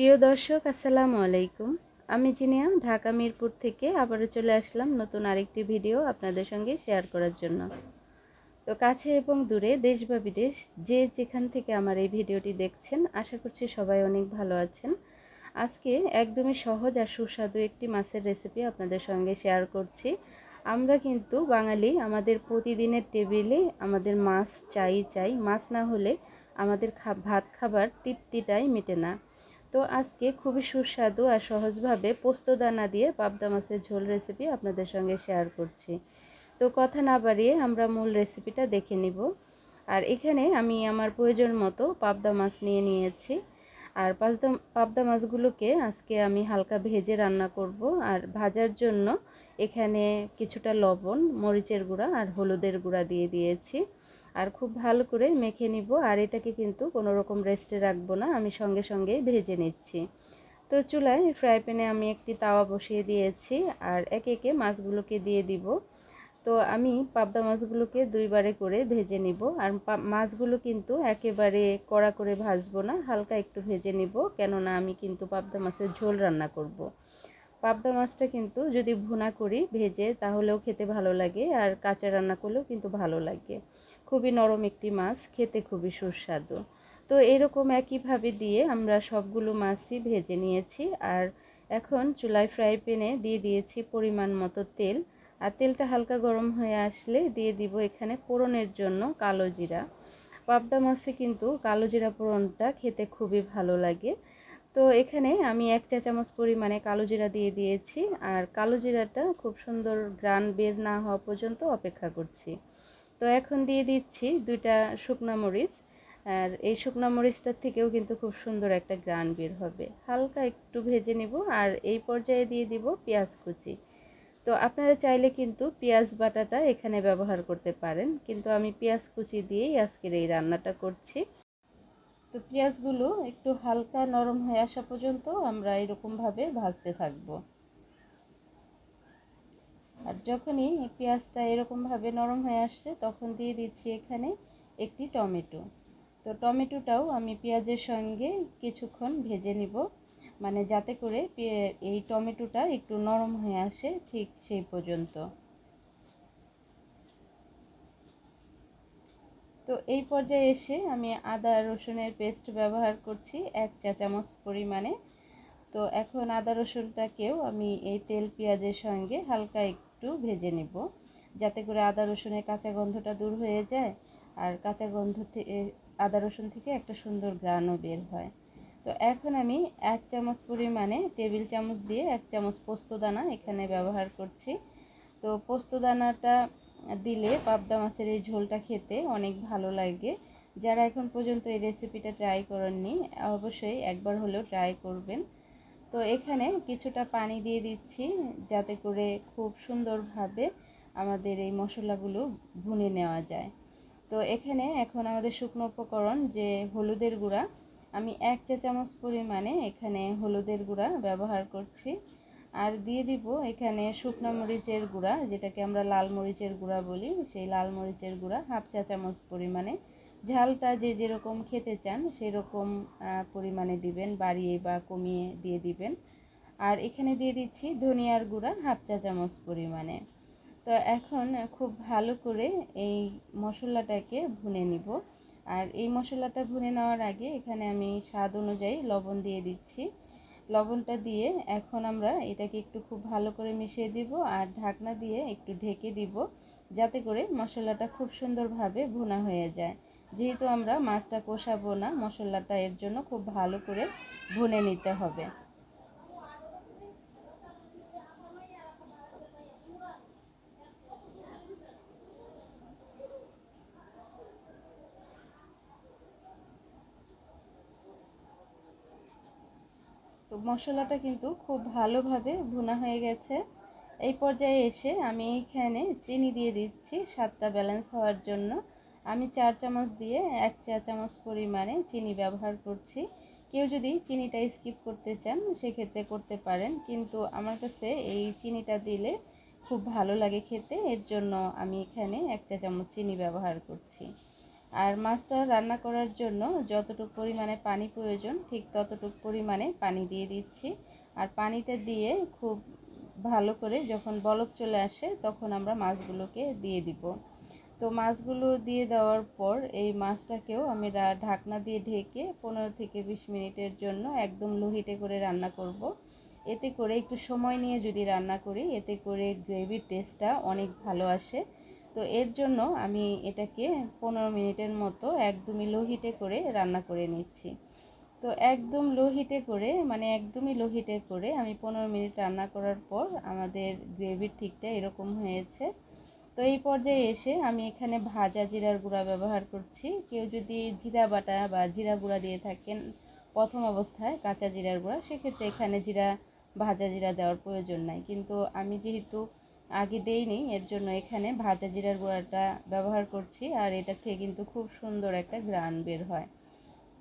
প্রিয় দর্শক, আসসালামু আলাইকুম। আমি জিনিয়া, ঢাকা মিরপুর থেকে আবারও চলে আসলাম নতুন আরেকটি ভিডিও আপনাদের সঙ্গে শেয়ার করার জন্য। তো কাছে এবং দূরে, দেশ বা বিদেশ, যে যেখান থেকে আমার এই ভিডিওটি দেখছেন, আশা করছি সবাই অনেক ভালো আছেন। আজকে একদমই সহজ আর সুস্বাদু একটি মাছের রেসিপি আপনাদের সঙ্গে শেয়ার করছি। আমরা কিন্তু বাঙালি, আমাদের প্রতিদিনের টেবিলে আমাদের মাছ চাই চাই। মাছ না হলে আমাদের ভাত খাবার তৃপ্তিটাই মেটে না। তো আজকে খুবই সুস্বাদু আর সহজভাবে পোস্তদানা দিয়ে পাবদা মাছের ঝোল রেসিপি আপনাদের সঙ্গে শেয়ার করছি। তো কথা না বাড়িয়ে আমরা মূল রেসিপিটা দেখে নিব। আর এখানে আমি আমার প্রয়োজন মতো পাবদা মাছ নিয়ে নিয়েছি। আর পাবদা পাবদা মাছগুলোকে আজকে আমি হালকা ভেজে রান্না করব। আর ভাজার জন্য এখানে কিছুটা লবণ, মরিচের গুঁড়া আর হলুদের গুঁড়া দিয়ে দিয়েছি। আর খুব ভালো করে মেখে নিব। আর এটাকে কিন্তু কোনো রকম রেস্টে রাখব না। আমি সঙ্গে সঙ্গে ভেজে নিচ্ছি। তো চুলায় ফ্রাই প্যানে আমি একটি তাওয়া বসিয়ে দিয়েছি। আর একে একে মাছগুলোকে দিয়ে দিব। তো আমি পাবদা মাছগুলোকে দুইবারে করে ভেজে নিব। আর মাছগুলো কিন্তু একেবারে কড়া করে ভাজবো না। হালকা একটু ভেজে নিব। কেননা আমি কিন্তু পাবদা মাছের ঝোল রান্না করব। পাবদা মাছটা কিন্তু যদি ভুনা করি ভেজে তাহলেও খেতে ভালো লাগে। আর কাঁচা রান্না করলেও কিন্তু ভালো লাগে। খুবই নরম একটি মাছ, খেতে খুবই সুস্বাদু। তো এরকম একইভাবে দিয়ে আমরা সবগুলো মাছই ভেজে নিয়েছি আর এখন চুলায় ফ্রাই প্যানে দিয়ে দিয়েছি পরিমাণ মতো তেল। আর তেলটা হালকা গরম হয়ে আসলে দিয়ে দিব এখানে পোড়নের জন্য কালো জিরা। পাবদা মাছে কিন্তু কালো জিরা পোড়নটা খেতে খুবই ভালো লাগে। তো এখানে আমি এক চা চামচ পরিমাণে কালো জিরা দিয়ে দিয়েছি আর কালো জিরাটা খুব সুন্দর গ্রান বের না হওয়া পর্যন্ত অপেক্ষা করছি। তো এখন দিয়ে দিচ্ছি দুইটা শুকনা মরিচ। আর এই শুকনো মরিচটার থেকেও কিন্তু খুব সুন্দর একটা গ্রান বের হবে। হালকা একটু ভেজে নিব আর এই পর্যায়ে দিয়ে দিব পেঁয়াজ কুচি। তো আপনারা চাইলে কিন্তু পেঁয়াজ বাটাটা এখানে ব্যবহার করতে পারেন, কিন্তু আমি পেঁয়াজ কুচি দিয়েই আজকের এই রান্নাটা করছি। তো পেঁয়াজগুলো একটু হালকা নরম হয়ে আসা পর্যন্ত আমরা এরকমভাবে ভাজতে থাকব। আর যখনই পেঁয়াজটা এরকমভাবে নরম হয়ে আসছে, তখন দিয়ে দিচ্ছি এখানে একটি টমেটো। তো টমেটোটাও আমি পেঁয়াজের সঙ্গে কিছুক্ষণ ভেজে নিব। মানে যাতে করে এই টমেটোটা একটু নরম হয়ে আসে ঠিক সেই পর্যন্ত। তো এই পর্যায়ে এসে আমি আদা, রসুনের পেস্ট ব্যবহার করছি এক চা চামচ পরিমাণে। তো এখন আদা, রসুনটাকেও আমি এই তেল পেঁয়াজের সঙ্গে হালকা একটু ভেজে নেব। যাতে করে আদা রসুনের কাঁচা গন্ধটা দূর হয়ে যায় আর কাঁচা গন্ধ থেকে আদা রসুন থেকে একটা সুন্দর গ্রানও বের হয়। তো এখন আমি এক চামচ পরিমাণে টেবিল চামচ দিয়ে এক চামচ পোস্তদানা এখানে ব্যবহার করছি। তো পোস্তদানাটা দিলে পাবদা মাছের এই ঝোলটা খেতে অনেক ভালো লাগে। যারা এখন পর্যন্ত এই রেসিপিটা ট্রাই করেননি, অবশ্যই একবার হলেও ট্রাই করবেন। তো এখানে কিছুটা পানি দিয়ে দিচ্ছি যাতে করে খুব সুন্দরভাবে আমাদের এই মশলাগুলো ভুনে নেওয়া যায়। তো এখানে এখন আমাদের শুকনো উপকরণ যে হলুদের গুঁড়া, আমি এক চা চামচ পরিমাণে এখানে হলুদের গুঁড়া ব্যবহার করছি। আর দিয়ে দিব এখানে শুকনো মরিচের গুঁড়া, যেটাকে আমরা লাল মরিচের গুঁড়া বলি, সেই লাল মরিচের গুঁড়া হাফ চা চামচ পরিমাণে। ঝালটা যে যেরকম খেতে চান, সেরকম পরিমাণে দিবেন, বাড়িয়ে বা কমিয়ে দিয়ে দিবেন। আর এখানে দিয়ে দিচ্ছি ধনিয়ার গুঁড়া, হাফ চা চামচ পরিমাণে। তো এখন খুব ভালো করে এই মশলাটাকে ভুনে নিব। আর এই মশলাটা ভুনে নেওয়ার আগে এখানে আমি স্বাদ অনুযায়ী লবণ দিয়ে দিচ্ছি। লবণটা দিয়ে এখন আমরা এটাকে একটু খুব ভালো করে মিশিয়ে দিব আর ঢাকনা দিয়ে একটু ঢেকে দিব, যাতে করে মশলাটা খুব সুন্দরভাবে ভুনা হয়ে যায়। যেহেতু আমরা মাছটা কষাবো না, মশলাটা এর জন্য খুব ভালো করে ভুনে নিতে হবে। তো মশলাটা কিন্তু খুব ভালোভাবে ভুনা হয়ে গেছে। এই পর্যায়ে এসে আমি এইখানে চিনি দিয়ে দিচ্ছি, স্বাদটা ব্যালেন্স হওয়ার জন্য। আমি চার চামচ দিয়ে এক চা চামচ পরিমাণে চিনি ব্যবহার করছি। কেউ যদি চিনিটা স্কিপ করতে চান, সেক্ষেত্রে করতে পারেন। কিন্তু আমার কাছে এই চিনিটা দিলে খুব ভালো লাগে খেতে। এর জন্য আমি এখানে এক চা চামচ চিনি ব্যবহার করছি। আর মাছটা রান্না করার জন্য যতটুকু পরিমাণে পানি প্রয়োজন, ঠিক ততটুকু পরিমাণে পানি দিয়ে দিচ্ছি। আর পানিটা দিয়ে খুব ভালো করে যখন বলক চলে আসে, তখন আমরা মাছগুলোকে দিয়ে দিব। তো মাছগুলো দিয়ে দেওয়ার পর এই মাছটাকেও আমি ঢাকনা দিয়ে ঢেকে পনেরো থেকে বিশ মিনিটের জন্য একদম লোহিটে করে রান্না করব। এতে করে একটু সময় নিয়ে যদি রান্না করি, এতে করে গ্রেভির টেস্টটা অনেক ভালো আসে। তো এর জন্য আমি এটাকে পনেরো মিনিটের মতো একদমই লোহিটে করে রান্না করে নিচ্ছি। তো একদম লো হিটে করে মানে একদমই লো হিটে করে আমি পনেরো মিনিট রান্না করার পর আমাদের গ্রেভির ঠিকটা এরকম হয়েছে। তো এই পর্যায়ে এসে আমি এখানে ভাজা জিরার গুঁড়া ব্যবহার করছি। কেউ যদি জিরা বাটা বা জিরা গুঁড়া দিয়ে থাকেন প্রথম অবস্থায় কাঁচা জিরার গুঁড়া, সেক্ষেত্রে এখানে জিরা, ভাজা জিরা দেওয়ার প্রয়োজন নাই। কিন্তু আমি যেহেতু আগে দেইনি, এর জন্য এখানে ভাজা জিরার গুঁড়াটা ব্যবহার করছি আর এটা থেকে কিন্তু খুব সুন্দর একটা গ্রান বের হয়।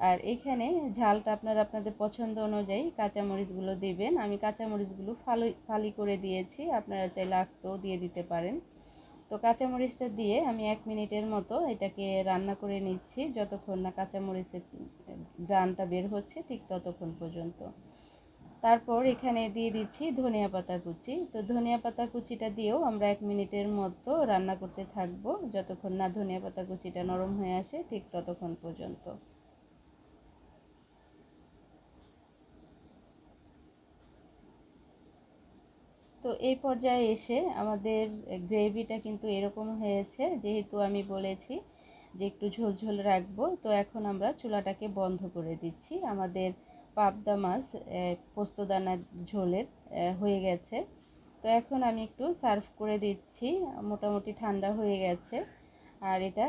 আর এখানে ঝালটা আপনারা আপনাদের পছন্দ অনুযায়ী কাঁচামরিচগুলো দিবেন। আমি কাঁচামরিচগুলো ফালি ফালি করে দিয়েছি। আপনারা চাইলে আস্তেও দিয়ে দিতে পারেন। তো কাঁচামরিচটা দিয়ে আমি এক মিনিটের মতো এটাকে রান্না করে নিচ্ছি। যতক্ষণ না কাঁচামরিচের গ্রানটা বের হচ্ছে ঠিক ততক্ষণ পর্যন্ত। তারপর এখানে দিয়ে দিচ্ছি ধনিয়া পাতা কুচি। তো ধনিয়া পাতা কুচিটা দিয়েও আমরা এক মিনিটের মতো রান্না করতে থাকব। যতক্ষণ না ধনিয়া পাতা কুচিটা নরম হয়ে আসে ঠিক ততক্ষণ পর্যন্ত। তো এই পর্যায়ে এসে আমাদের গ্রেভিটা কিন্তু এরকম হয়েছে, যেহেতু আমি বলেছি যে একটু ঝোলঝোল রাখব, তো এখন আমরা চুলাটাকে বন্ধ করে দিচ্ছি। আমাদের পাবদা মাছ পোস্তদানা ঝোলের হয়ে গেছে। তো এখন আমি একটু সার্ভ করে দিচ্ছি, মোটামুটি ঠান্ডা হয়ে গেছে। আর এটা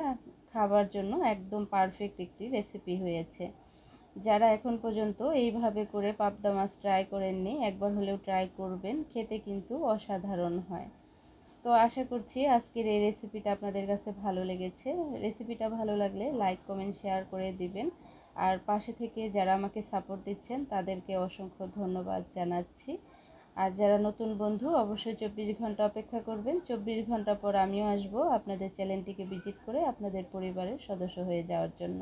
খাবার জন্য একদম পারফেক্ট একটি রেসিপি হয়েছে। যারা এখন পর্যন্ত এইভাবে করে পাবদা মাছ ট্রাই করেননি, একবার হলেও ট্রাই করবেন, খেতে কিন্তু অসাধারণ হয়। তো আশা করছি আজকের এই রেসিপিটা আপনাদের কাছে ভালো লেগেছে। রেসিপিটা ভালো লাগলে লাইক কমেন্ট শেয়ার করে দিবেন। আর পাশে থেকে যারা আমাকে সাপোর্ট দিচ্ছেন, তাদেরকে অসংখ্য ধন্যবাদ জানাচ্ছি। আর যারা নতুন বন্ধু, অবশ্যই চব্বিশ ঘণ্টা অপেক্ষা করবেন। চব্বিশ ঘণ্টা পর আমিও আসব আপনাদের চ্যানেলটিকে ভিজিট করে আপনাদের পরিবারের সদস্য হয়ে যাওয়ার জন্য।